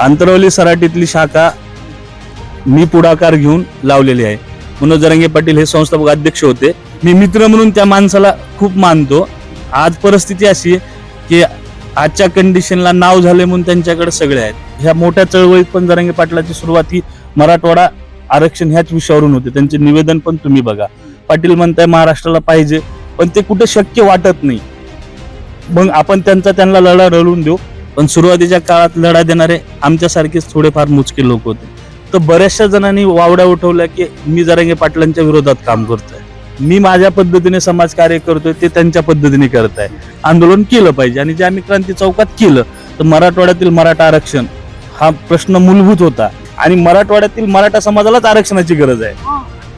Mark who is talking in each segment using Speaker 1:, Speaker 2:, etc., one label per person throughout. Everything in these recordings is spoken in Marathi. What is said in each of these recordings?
Speaker 1: आंतरवली सराटीतली शाखा मी पुढाकार घेऊन लावलेली आहे. मनोज जरंगे पाटील हे संस्थापक अध्यक्ष होते. मी मित्र म्हणून त्या माणसाला खूप मानतो. आज परिस्थिती अशी की आजच्या कंडिशनला नाव झाले म्हणून त्यांच्याकडे सगळे आहेत. ह्या मोठ्या चळवळीत पण जरांगे पाटलाची सुरुवात ही मराठवाडा आरक्षण ह्याच विषयावरून होते. त्यांचे निवेदन पण तुम्ही बघा. पाटील म्हणताय महाराष्ट्राला पाहिजे पण ते कुठं शक्य वाटत नाही. मग आपण त्यांचा त्यांना लढा रळून देऊ. पण सुरुवातीच्या काळात लढा देणारे आमच्यासारखेच थोडेफार मुचके लोक होते. तर बऱ्याचशा जणांनी वावड्या उठवल्या की मी जरांगे पाटलांच्या विरोधात काम करतोय. मी माझ्या पद्धतीने समाजकार्य करतोय ते त्यांच्या पद्धतीने करत आहे आंदोलन केलं पाहिजे आणि जे आम्ही क्रांती चौकात केलं तर मराठवाड्यातील मराठा आरक्षण हा प्रश्न मूलभूत होता. आणि मराठवाड्यातील मराठा समाजालाच आरक्षणाची गरज आहे.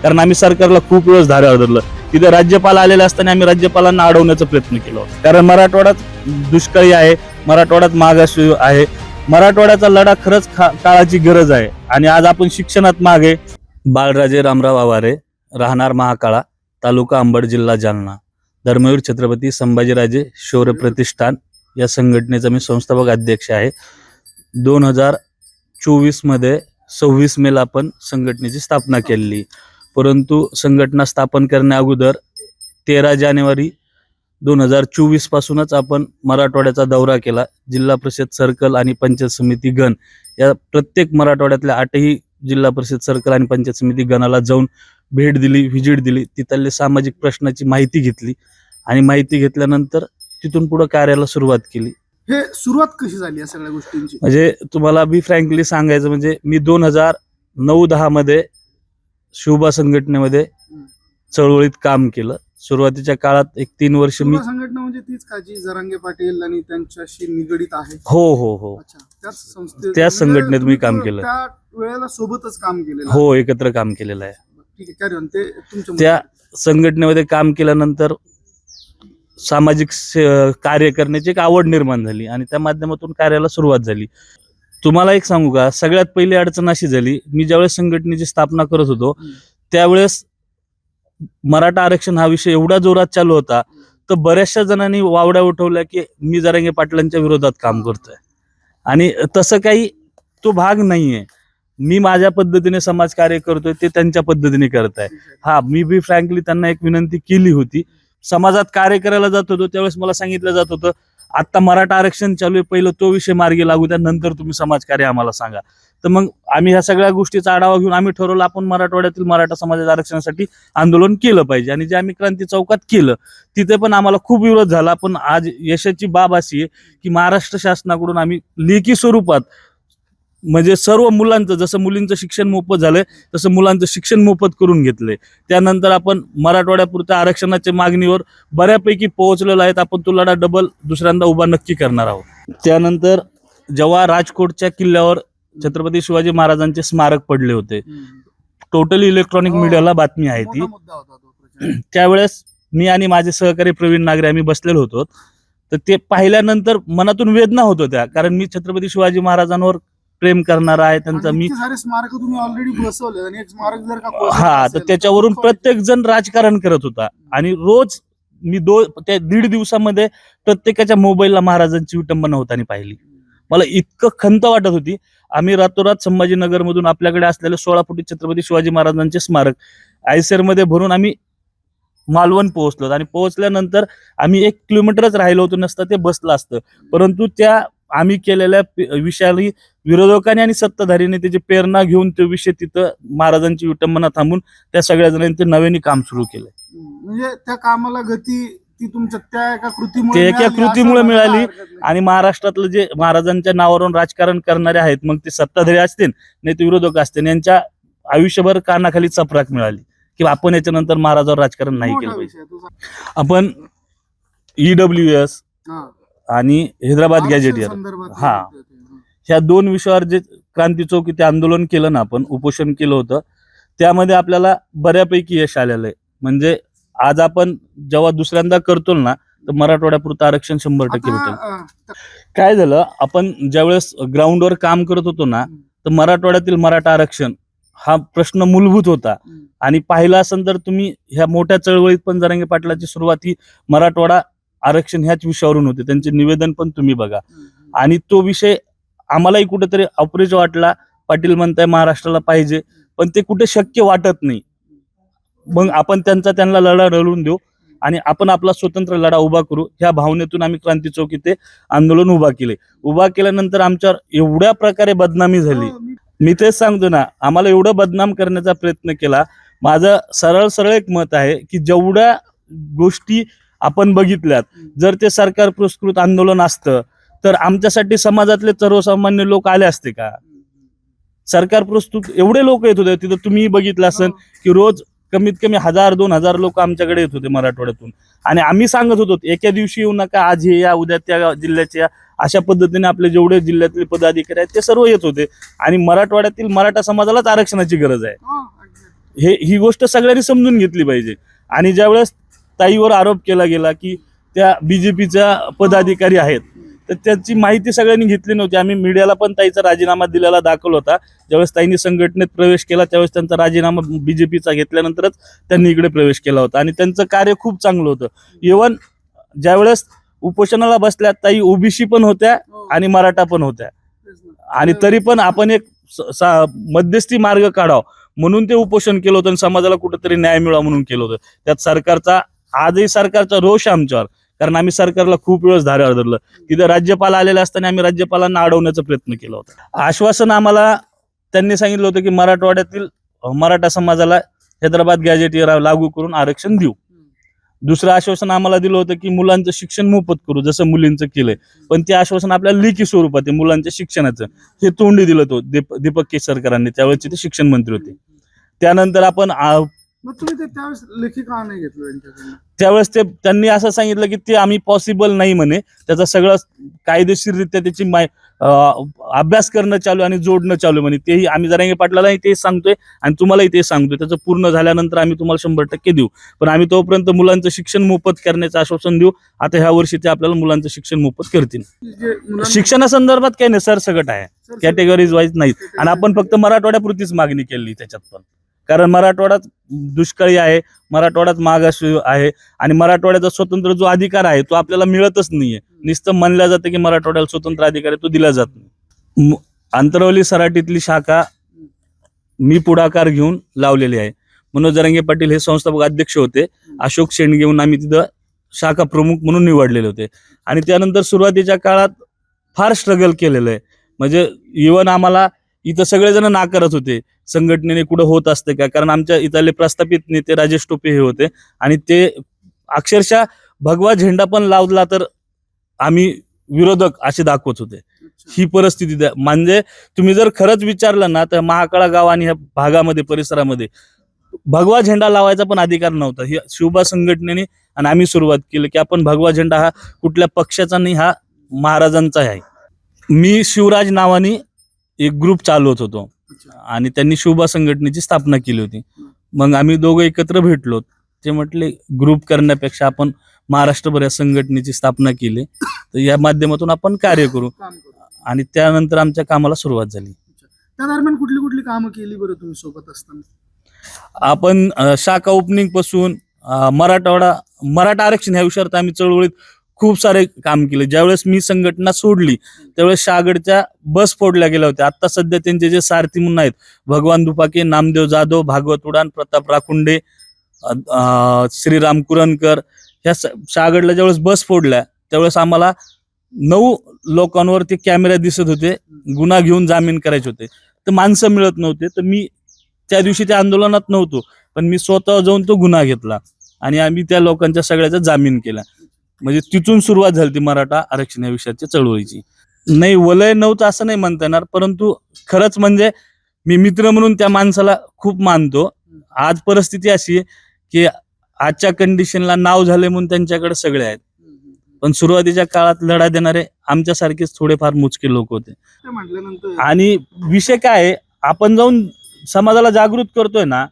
Speaker 1: कारण आम्ही सरकारला खूप वेळेस धाऱ्यावर धरलं तिथे राज्यपाल आलेले असताना आम्ही राज्यपालांना अडवण्याचा प्रयत्न केला होता. कारण मराठवाड्यात दुष्काळी आहे मराठवाड्यात मागास आहे. मराठवाड्याचा लढा खरंच काळाची गरज आहे. आणि आज आपण शिक्षणात मागे. बाळराजे रामराव आवारे राहणार महाकाळा तालुका अंबड जिल्हा जालना. धर्मवीर छत्रपती संभाजीराजे शौर्य प्रतिष्ठान या संघटनेचा मी संस्थापक अध्यक्ष आहे. दोन हजार चोवीसमध्ये सव्वीस मेला आपण संघटनेची स्थापना केलेली. परंतु संघटना स्थापन करण्या अगोदर तेरा जानेवारी दोन हजार चोवीस पासूनच आपण मराठवाड्याचा दौरा केला. जिल्हा परिषद सर्कल आणि पंचायत समिती गण. या प्रत्येक मराठवाड्यातल्या आठही जिल्हा परिषद सर्कल आणि पंचायत समिती गणाला जाऊन भेट दिली व्हिजिट दिली. तिथल्या सामाजिक प्रश्नाची माहिती घेतली आणि माहिती घेतल्यानंतर तिथून पुढे कार्याला सुरुवात केली.
Speaker 2: हे सुरुवात कशी झाली या सगळ्या गोष्टींची?
Speaker 1: म्हणजे तुम्हाला बी फ्रँकली सांगायचं म्हणजे मी दोन हजार नऊ दहा मध्ये शिवबा संघटनेमध्ये चळवळीत काम केलं. सुरुवातीच्या काळात एक तीन वर्ष मी
Speaker 2: संघटना म्हणजे तीच का जी जरांगे पाटील आणि त्यांच्याशी निगडीत आहे?
Speaker 1: हो हो हो.
Speaker 2: अच्छा. त्याच संस्थेत
Speaker 1: त्याच
Speaker 2: म्हणजे
Speaker 1: संघटनेत मी काम
Speaker 2: तुम्ही
Speaker 1: केलं.
Speaker 2: त्या वेळेला सोबतच काम केलेलं
Speaker 1: हो एकत्र काम केलेलं आहे.
Speaker 2: ठीक आहे. कॅरी ऑन ते तुमच्या
Speaker 1: त्या संघटनेमध्ये काम केल्यानंतर सामाजिक से- कार्य करण्याची एक आवड निर्माण झाली आणि त्या माध्यमातून कार्याला सुरुवात झाली. तुम्हाला एक सांगू का? सगळ्यात पहिली अडचण अशी झाली मी ज्यावेळेस संघटनेची स्थापना करत होतो
Speaker 2: हम्म.
Speaker 1: त्यावेळेस मराठा आरक्षण हा विषय एवढा जोरात चालू होता तर बऱ्याचशा जणांनी वावड्या उठवल्या की मी जरांगे पाटलांच्या विरोधात काम करतोय. आणि तसं काही तो भाग नाहीये. मी माझ्या पद्धतीने समाजकार्य करतोय ते त्यांच्या पद्धतीने करत आहे हा मी बी फ्रँकली त्यांना एक विनंती केली होती. समाजात कार्य करायला जात होतो त्यावेळेस मला सांगितलं जात होतं आता मराठा आरक्षण चालू आहे पहिलं तो विषय मार्गी लागू द्या नंतर तुम्ही समाजकार्य आम्हाला सांगा. तर मग आम्ही ह्या सगळ्या गोष्टीचा आढावा घेऊन आम्ही ठरवलं आपण मराठवाड्यातील मराठा समाजाच्या आरक्षणासाठी आंदोलन केलं पाहिजे. आणि जे आम्ही क्रांती चौकात केलं तिथे पण आम्हाला खूप विरोध झाला. पण आज यशाची बाब अशी आहे की महाराष्ट्र शासनाकडून आम्ही लेखी स्वरूपात म्हणजे सर्व मुलांचं जसं मुलींचं शिक्षण मोफत झालंय तसं मुलांचं शिक्षण मोफत करून घेतलंय. त्यानंतर आपण मराठवाड्यापुरत्या आरक्षणाच्या मागणीवर बऱ्यापैकी पोहोचलेलो आहेत. आपण तो लढा डबल दुसऱ्यांदा उभा नक्की करणार आहोत. त्यानंतर जेव्हा राजकोटच्या किल्ल्यावर छत्रपती शिवाजी महाराजांचे स्मारक पडले होते. Totally electronic. मीडियाला बातमी आहे ती. त्यावेळेस मी आणि माझे सहकारी प्रवीण नागरे आम्ही बसलेलो होतो. तर ते पाहिल्यानंतर मनातून वेदना होत होत्या. कारण मी छत्रपती शिवाजी महाराजांवर प्रेम करणारा आहे त्यांचा मी
Speaker 2: स्मारक तुम्ही ऑलरेडी बसवले आणि एक स्मारक जर का कोसळलं
Speaker 1: हा तर त्याच्यावरून प्रत्येक जण राजकारण करत होता. आणि रोज मी दो त्या दीड दिवसामध्ये प्रत्येकाच्या मोबाईलला महाराजांची विटंबना होताना पाहिली. मला इतकं खंत वाटत होती. आम्ही रातोरात संभाजीनगरमधून आपल्याकडे असलेले सोळा फुटी छत्रपती शिवाजी महाराजांचे स्मारक आयसरमध्ये भरून आम्ही मालवण पोहोचलो. आणि पोहोचल्यानंतर आम्ही एक किलोमीटरच राहिलो होतो नसतं ते बसलं असतं. परंतु त्या आम्ही केलेल्या पे- विषयाला विरोधकांनी आणि सत्ताधारीने त्याची प्रेरणा घेऊन तो विषय तिथं महाराजांची विटंबना थांबून त्या सगळ्या जणांनी ते नव्याने काम सुरू केलं.
Speaker 2: म्हणजे त्या कामाला गती ती तुमच्या त्या एका कृतीमुळे
Speaker 1: ते एका
Speaker 2: मिळाली, असं
Speaker 1: कृतीमुळे
Speaker 2: म्हणायला
Speaker 1: मिळाली
Speaker 2: हरकत नाही.
Speaker 1: आणि महाराष्ट्रातलं जे महाराजांच्या नावावरून राजकारण करणारे आहेत मग ते सत्ताधारी असतील नाही ते विरोधक असतील यांच्या आयुष्यभर कानाखाली चपराक मिळाली की आपण याच्यानंतर महाराजावर राजकारण नाही
Speaker 2: मोठा
Speaker 1: केलं पाहिजे
Speaker 2: विषय.
Speaker 1: आपण ईडब्ल्यू एस
Speaker 2: हा.
Speaker 1: आणि हैदराबाद
Speaker 2: आरक्षण
Speaker 1: गॅजेटियर
Speaker 2: संदर्भात
Speaker 1: हा.
Speaker 2: हा.
Speaker 1: ह्या दोन विषयावर जे क्रांती चौक इथे आंदोलन केलं ना आपण उपोषण केलं होतं त्यामध्ये आपल्याला बऱ्यापैकी यश आलेलं आहे म्हणजे आज आपण जेव्हा दुसऱ्यांदा करतो ना तर मराठवाड्यापुरतं आरक्षण शंभर टक्के
Speaker 2: आता, अं,
Speaker 1: काय झालं आपण ज्यावेळेस ग्राउंडवर काम करत होतो ना तर मराठवाड्यातील मराठा आरक्षण हा प्रश्न मूलभूत होता.
Speaker 2: हम्म.
Speaker 1: आणि पाहिला असेल तर तुम्ही ह्या मोठ्या चळवळीत पण जरांगे पाटलाची सुरुवात ही मराठवाडा आरक्षण ह्याच विषयावरून होते. त्यांचे निवेदन पण तुम्ही बघा. आणि तो विषय आम्हालाही कुठेतरी अप्रेज वाटला. पाटील म्हणताय महाराष्ट्राला पाहिजे. पण ते कुठे शक्य वाटत नाही. मग आपण त्यांचा त्यांना लढा लढवून देऊ आणि आपण आपला स्वतंत्र लढा उभा करू. ह्या भावनेतून आम्ही क्रांती चौक इथे आंदोलन उभा केले. उभा केल्यानंतर आमच्यावर एवढ्या प्रकारे बदनामी झाली.
Speaker 2: मी-
Speaker 1: मी तेच सांगतो ना आम्हाला एवढं बदनाम करण्याचा प्रयत्न केला. माझं सरळ सरळ एक मत आहे की जेवढ्या गोष्टी आपण बघितल्यात जर ते सरकार पुरस्कृत आंदोलन असतं तर आमच्यासाठी समाजातले सर्वसामान्य लोक आले असते का? सरकार पुरस्कृत एवढे लोक येत होते तिथं तुम्ही बघितलं असेल की रोज कमीत कमी हजार दोन हजार लोक आमच्याकडे येत होते मराठवाड्यातून. आणि आम्ही सांगत होतो एका दिवशी येऊ नका आज हे या उद्या त्या जिल्ह्याच्या अशा पद्धतीने आपले जेवढे जिल्ह्यातले पदाधिकारी आहेत ते सर्व येत होते. आणि मराठवाड्यातील मराठा समाजालाच आरक्षणाची गरज आहे.
Speaker 2: हो.
Speaker 1: हे ही गोष्ट सगळ्यांनी समजून घेतली पाहिजे. आणि ज्यावेळेस ताईवर आरोप केला गेला की त्या बीजेपीच्या पदाधिकारी आहेत तर त्याची माहिती सगळ्यांनी घेतली नव्हती. आम्ही मीडियाला पण ताईचा राजीनामा दिलेला दाखल होता. ज्यावेळेस ताईंनी संघटनेत प्रवेश केला त्यावेळेस त्यांचा राजीनामा बीजेपीचा घेतल्यानंतरच त्यांनी इकडे प्रवेश केला होता. आणि त्यांचं कार्य खूप चांगलं होतं. इवन ज्यावेळेस उपोषणाला बसल्या ताई ओबीसी पण होत्या
Speaker 2: हो,
Speaker 1: आणि मराठा पण होत्या. आणि तरी पण आपण एक मध्यस्थी मार्ग काढाव म्हणून ते उपोषण केलं होतं आणि समाजाला कुठेतरी न्याय मिळावा म्हणून केलं होतं. त्यात सरकारचा आजही सरकारचा रोष आमच्यावर. कारण आम्ही सरकारला खूप वेळेस धाऱ्यावर धरलं तिथे राज्यपाल आलेले असताना आम्ही राज्यपालांना अडवण्याचा प्रयत्न केला होता. आश्वासन आम्हाला त्यांनी सांगितलं होतं की मराठवाड्यातील मराठा समाजाला हैदराबाद गॅजेट लागू करून आरक्षण देऊ. दुसरं आश्वासन आम्हाला दिलं होतं की मुलांचं शिक्षण मोफत करू जसं मुलींचं केलंय. पण ते आश्वासन आपल्याला लेखी स्वरूपात आहे मुलांच्या शिक्षणाचं. हे तोंडी दिलं तो दीप दीपक केसरकरांनी त्यावेळेचे ते शिक्षण मंत्री होते. त्यानंतर आपण
Speaker 2: मग तुम्ही ते त्यावेळेस लेखी का नाही घेतलं त्यांच्याकडनं
Speaker 1: त्यावेळेस ते त्यांनी असं सांगितलं की ते आम्ही पॉसिबल नाही म्हणे. त्याचा सगळं कायदेशीररित्या त्याची माय अं, अभ्यास करणं चालू आहे आणि जोडणं चालू आहे म्हणे. तेही आम्ही जरांगे पाटलालाही तेच सांगतोय आणि तुम्हालाही ते सांगतोय. त्याचं पूर्ण झाल्यानंतर आम्ही तुम्हाला शंभर टक्के देऊ. पण आम्ही तोपर्यंत मुलांचं शिक्षण मोफत करण्याचं आश्वासन देऊ. आता ह्या वर्षी ते आपल्याला मुलांचं शिक्षण मोफत करतील.
Speaker 2: की जे मुलांना-
Speaker 1: शिक्षणासंदर्भात काही नाही सरसकट आहे.
Speaker 2: सर,
Speaker 1: कॅटेगरीज वाईज नाहीत. आणि आपण फक्त मराठवाड्यापुरतीच मागणी केली त्याच्यात पण. कारण मराठवाड्यात दुष्काळी आहे मराठवाड्यात मागास आहे आणि मराठवाड्याचा स्वतंत्र जो अधिकार आहे तो आपल्याला मिळतच नाहीये. नुसतं म्हणलं जातं की मराठवाड्याला स्वतंत्र अधिकार आहे तो दिला जात नाही. अंतरवली सराठीतली सराटीतली शाखा मी पुढाकार घेऊन लावलेली आहे. मनोज जरांगे पाटील हे संस्थापक अध्यक्ष होते. अशोक शेंडगे घेऊन आम्ही तिथं शाखा प्रमुख म्हणून निवडलेले होते. आणि त्यानंतर सुरुवातीच्या काळात फार स्ट्रगल केलेलं आहे. म्हणजे इवन आम्हाला इथं सगळेजण नाकारत होते. संघटनेने कुठं होत असते का? कारण आमच्या इथले प्रस्थापित नेते राजेश टोपे हे होते. आणि ते अक्षरशः भगवा झेंडा पण लावला तर आम्ही विरोधक असे दाखवत होते. ही परिस्थिती म्हणजे तुम्ही जर खरंच विचारलं ना तर महाकाळा गाव आणि ह्या भागामध्ये परिसरामध्ये भगवा झेंडा लावायचा पण अधिकार नव्हता. ही शिवबा संघटनेने आणि आम्ही सुरुवात केली की आपण भगवा झेंडा हा कुठल्या पक्षाचा नाही हा महाराजांचा आहे. मी शिवराज नावाने एक ग्रुप चालवत होतो. आणि त्यांनी शिवबा संघटनेची स्थापना केली होती. मग आम्ही दोघं एकत्र भेटलो. ते म्हटले ग्रुप करण्यापेक्षा आपण महाराष्ट्रभर या संघटनेची स्थापना केली. तर या माध्यमातून आपण कार्य करू. आणि त्यानंतर आमच्या कामाला सुरुवात झाली.
Speaker 2: त्या दरम्यान कुठली कुठली कामं केली बरं तुम्ही सोबत असताना?
Speaker 1: आपण शाखा ओपनिंगपासून मराठवाडा मराठा आरक्षण ह्या विषयावर आम्ही चळवळीत खूप सारे काम केले. ज्यावेळेस मी संघटना सोडली त्यावेळेस शहागडच्या बस फोडल्या गेल्या होत्या. आता सध्या त्यांचे जे सारथी म्हणून आहेत भगवान दुपाके नामदेव जाधव भागवत उडान प्रताप राखुंडे श्रीराम कुरणकर ह्या स- शहागडला ज्यावेळेस बस फोडल्या त्यावेळेस आम्हाला नऊ लोकांवर ते कॅमेरा दिसत होते गुन्हा घेऊन जामीन करायचे होते. तर माणसं मिळत नव्हते तर मी त्या दिवशी त्या आंदोलनात नव्हतो पण मी स्वतः जाऊन तो गुन्हा घेतला आणि आम्ही त्या लोकांच्या सगळ्याचा जामीन केला. म्हणजे तिथून सुरुवात झाली ती मराठा आरक्षण या विषयाच्या चळवळीची. नाही वलय नव्हतं असं नाही म्हणता येणार परंतु खरंच म्हणजे मी मित्र म्हणून त्या माणसाला खूप मानतो. आज परिस्थिती अशी आहे की आजच्या कंडिशनला नाव झाले म्हणून त्यांच्याकडे सगळे आहेत. पण सुरुवातीच्या काळात लढा देणारे आमच्यासारखेच थोडेफार मोजके लोक होते. आणि विषय काय आहे आपण जाऊन समाजाला जागृत करतोय ना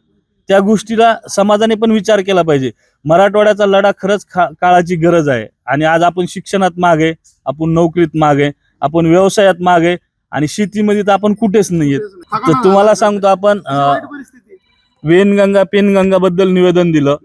Speaker 1: त्या गोष्टीला समाजाने पण विचार केला पाहिजे मराठवाड्याचा लढा खरंच काळाची गरज आहे आणि आज आपण शिक्षणात मागे आपण नोकरीत मागे आपण व्यवसायात मागे आणि शेतीमध्ये तर आपण कुठेच नाहीये
Speaker 2: तेच ना.
Speaker 1: तर तुम्हाला सांगतो आपण. वेनगंगा पेनगंगा बद्दल निवेदन दिलं.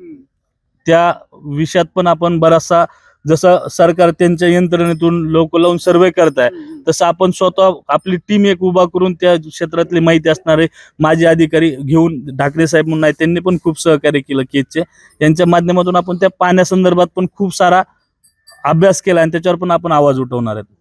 Speaker 1: त्या विषयात पण आपण बराचसा जसं सरकार त्यांच्या यंत्रणेतून लोक लावून सर्वे करताय तसं आपण स्वतः आपली टीम एक उभा करून त्या क्षेत्रातली माहिती असणारे माजी अधिकारी घेऊन ढाकणे साहेब म्हणून आहेत त्यांनी पण खूप सहकार्य केलं केजचे. यांच्या माध्यमातून आपण त्या पाण्यासंदर्भात पण खूप सारा अभ्यास केला आणि त्याच्यावर पण आपण आवाज उठवणार आहेत.